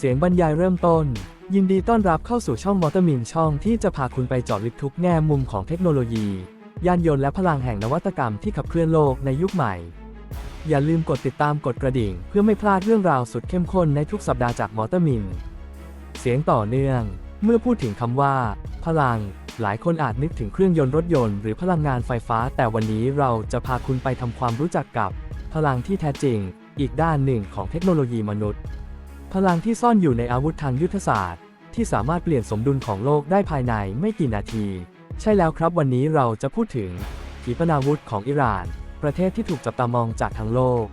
เสียงบรรยายเริ่มต้น ยินดีต้อนรับเข้าสู่ช่องมอเตอร์มินช่องที่จะพาคุณไปเจาะลึกทุกแง่มุมของเทคโนโลยี ยานยนต์และพลังแห่งนวัตกรรมที่ขับเคลื่อนโลกในยุคใหม่ อย่าลืมกดติดตามกดกระดิ่ง เพื่อไม่พลาดเรื่องราวสุดเข้มข้นในทุกสัปดาห์จากมอเตอร์มินเสียงต่อเนื่อง เมื่อพูดถึงคำว่า พลัง หลายคนอาจนึกถึงเครื่องยนต์รถยนต์หรือพลังงานไฟฟ้า แต่วันนี้เราจะพาคุณไปทำความรู้จักกับ พลังที่แท้จริง อีกด้านหนึ่งของเทคโนโลยีมนุษย์ พลังที่ซ่อนอยู่ในอาวุธทางยุทธศาสตร์ ที่สามารถเปลี่ยนสมดุลของโลกได้ภายในไม่กี่นาที ใช่แล้วครับวันนี้เราจะพูดถึงขีปนาวุธของอิหร่าน ประเทศที่ถูกจับตามองจากทั้งโลก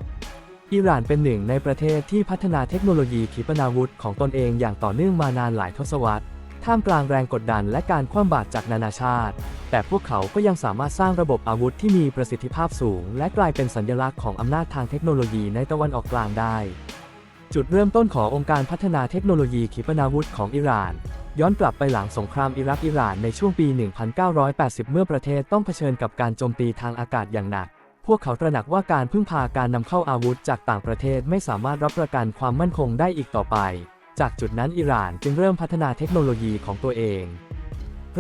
อิหร่านเป็นหนึ่งในประเทศที่พัฒนาเทคโนโลยีขีปนาวุธของตนเองอย่างต่อเนื่องมานานหลายทศวรรษท่ามกลางแรงกดดันและการคว่ำบาตรจากนานาชาติ แต่พวกเขาก็ยังสามารถสร้างระบบอาวุธที่มีประสิทธิภาพสูง และกลายเป็นสัญลักษณ์ของอำนาจทางเทคโนโลยีในตะวันออกกลางได้ จุดเริ่มต้นขององค์การพัฒนาเทคโนโลยีขีปนาวุธของอิหร่าน ย้อนกลับไปหลังสงครามอิรักอิหร่านในช่วงปี 1980 เมื่อประเทศต้องเผชิญกับการโจมตีทางอากาศอย่างหนัก พวกเขาตระหนักว่าการพึ่งพาการนำเข้าอาวุธจากต่างประเทศไม่สามารถรับประกันความมั่นคงได้อีกต่อไป จากจุดนั้นอิหร่านจึงเริ่มพัฒนาเทคโนโลยีของตัวเอง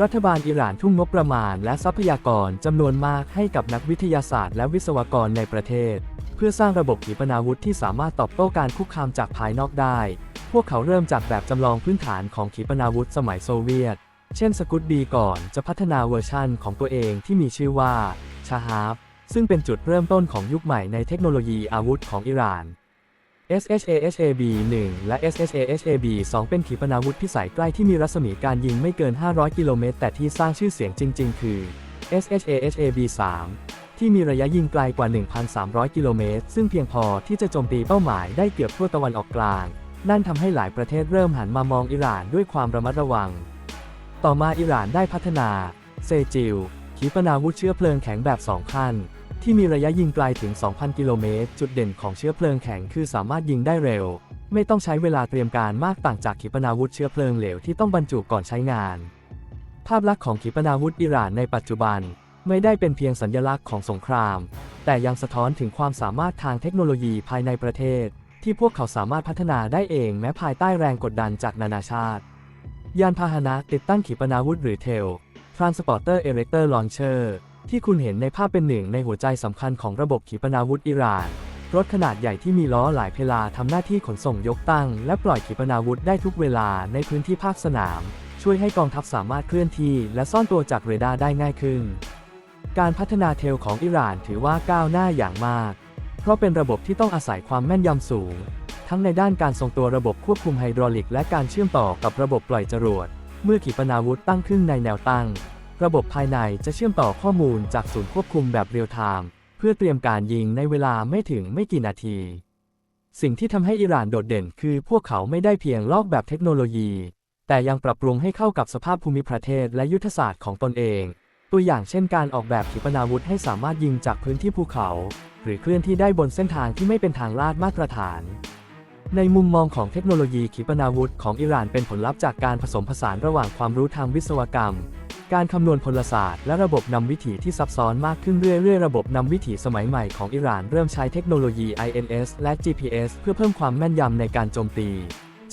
รัฐบาลอิหร่านทุ่มงบประมาณและทรัพยากรจำนวนมากให้กับนักวิทยาศาสตร์และวิศวกรในประเทศ เพื่อสร้างระบบขีปนาวุธที่สามารถตอบโต้การคุกคามจากภายนอกได้ พวกเขาเริ่มจากแบบจำลองพื้นฐานของขีปนาวุธสมัยโซเวียต เช่นสกุตดีก่อนจะพัฒนาเวอร์ชั่นของตัวเองที่มีชื่อว่าชาฮาฟซึ่งเป็นจุดเริ่มต้นของยุคใหม่ในเทคโนโลยีอาวุธของอิหร่าน SHAHAB-1 และ SHAHAB-2 เป็นขีปนาวุธพิสัยใกล้ที่มีรัศมีการยิงไม่เกิน 500 กิโลเมตร แต่ที่สร้างชื่อเสียงจริง ๆ คือ SHAHAB-3 ที่มีระยะยิงไกลกว่า 1,300 กิโลเมตร ซึ่งเพียงพอที่จะโจมตีเป้าหมายได้เกือบทั่วตะวันออกกลาง นั่นทำให้หลายประเทศเริ่มหันมามองอิหร่านด้วยความระมัดระวัง ต่อมาอิหร่านได้พัฒนา เซจิล ขีปนาวุธเชื้อเพลิงแข็งแบบ2ขั้นที่มีระยะยิงไกลถึง 2,000 กิโลเมตร จุดเด่นของเชื้อเพลิงแข็งคือสามารถยิงได้เร็ว ไม่ต้องใช้เวลาเตรียมการมากต่างจากขีปนาวุธเชื้อเพลิงเหลวที่ต้องบรรจุก่อนใช้งาน ภาพลักษณ์ของขีปนาวุธอิหร่านในปัจจุบัน ไม่ได้เป็นเพียงสัญลักษณ์ของสงคราม แต่ยังสะท้อนถึงความสามารถทางเทคโนโลยีภายในประเทศ ที่พวกเขาสามารถพัฒนาได้เองแม้ภายใต้แรงกดดันจากนานาชาติ ยานพาหนะติดตั้งขีปนาวุธหรือเทล Transporter Erector Launcher ที่คุณเห็นในภาพเป็นหนึ่งในหัวใจสำคัญของระบบขีปนาวุธอิหร่านรถขนาดใหญ่ที่มีล้อหลายเพลาทำหน้าที่ขนส่งยกตั้ง และปล่อยขีปนาวุธได้ทุกเวลาในพื้นที่ภาคสนาม ช่วยให้กองทัพสามารถเคลื่อนที่ และซ่อนตัวจากเรดาร์ได้ง่ายขึ้น การพัฒนาเทลของอิหร่านถือว่าก้าวหน้าอย่างมาก เพราะเป็นระบบที่ต้องอาศัยความแม่นยำสูง ทั้งในด้านการทรงตัวระบบควบคุมไฮดรอลิก และการเชื่อมต่อกับระบบปล่อยจรวด เมื่อขีปนาวุธตั้งขึ้นในแนวตั้ง ระบบภายในจะเชื่อมต่อข้อมูลจากศูนย์ควบคุมแบบเรียลไทม์เพื่อเตรียมการยิงในเวลาไม่ถึงไม่กี่นาที สิ่งที่ทำให้อิหร่านโดดเด่นคือพวกเขาไม่ได้เพียงลอกแบบเทคโนโลยี แต่ยังปรับปรุงให้เข้ากับสภาพภูมิประเทศและยุทธศาสตร์ของตนเอง ตัวอย่างเช่นการออกแบบขีปนาวุธให้สามารถยิงจากพื้นที่ภูเขา หรือเคลื่อนที่ได้บนเส้นทางที่ไม่เป็นทางลาดมาตรฐาน ในมุมมองของเทคโนโลยีขีปนาวุธของอิหร่านเป็นผลลัพธ์จากการผสมผสานระหว่างความรู้ทางวิศวกรรม การคำนวณพลศาสตร์และระบบนำวิถีที่ซับซ้อนมากขึ้นเรื่อยๆ ระบบนำวิถีสมัยใหม่ของอิหร่านเริ่มใช้เทคโนโลยี INS และ GPS เพื่อเพิ่มความแม่นยำในการโจมตี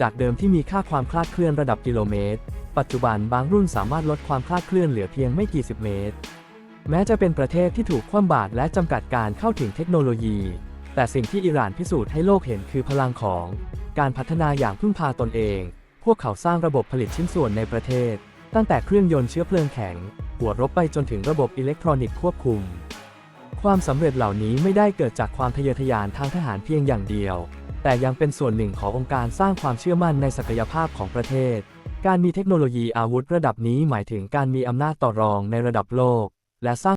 จากเดิมที่มีค่าความคลาดเคลื่อนระดับกิโลเมตร ปัจจุบันบางรุ่นสามารถลดความคลาดเคลื่อนเหลือเพียงไม่กี่สิบเมตร แม้จะเป็นประเทศที่ถูกคว่ำบาตรและจำกัดการเข้าถึงเทคโนโลยี แต่สิ่งที่อิหร่านพิสูจน์ให้โลกเห็นคือพลังของ การพัฒนาอย่างพึ่งพาตนเอง พวกเขาสร้างระบบผลิตชิ้นส่วนในประเทศ ตั้งแต่เครื่องยนต์เชื้อเพลิงแข็ง หัวรบไปจนถึงระบบอิเล็กทรอนิกส์ควบคุม ความสำเร็จเหล่านี้ไม่ได้เกิดจากความทะเยอทะยานทางทหารเพียงอย่างเดียว แต่ยังเป็นส่วนหนึ่งขององค์การสร้างความเชื่อมั่นในศักยภาพของประเทศ การมีเทคโนโลยีอาวุธระดับนี้หมายถึงการมีอำนาจต่อรองในระดับโลก และสร้าง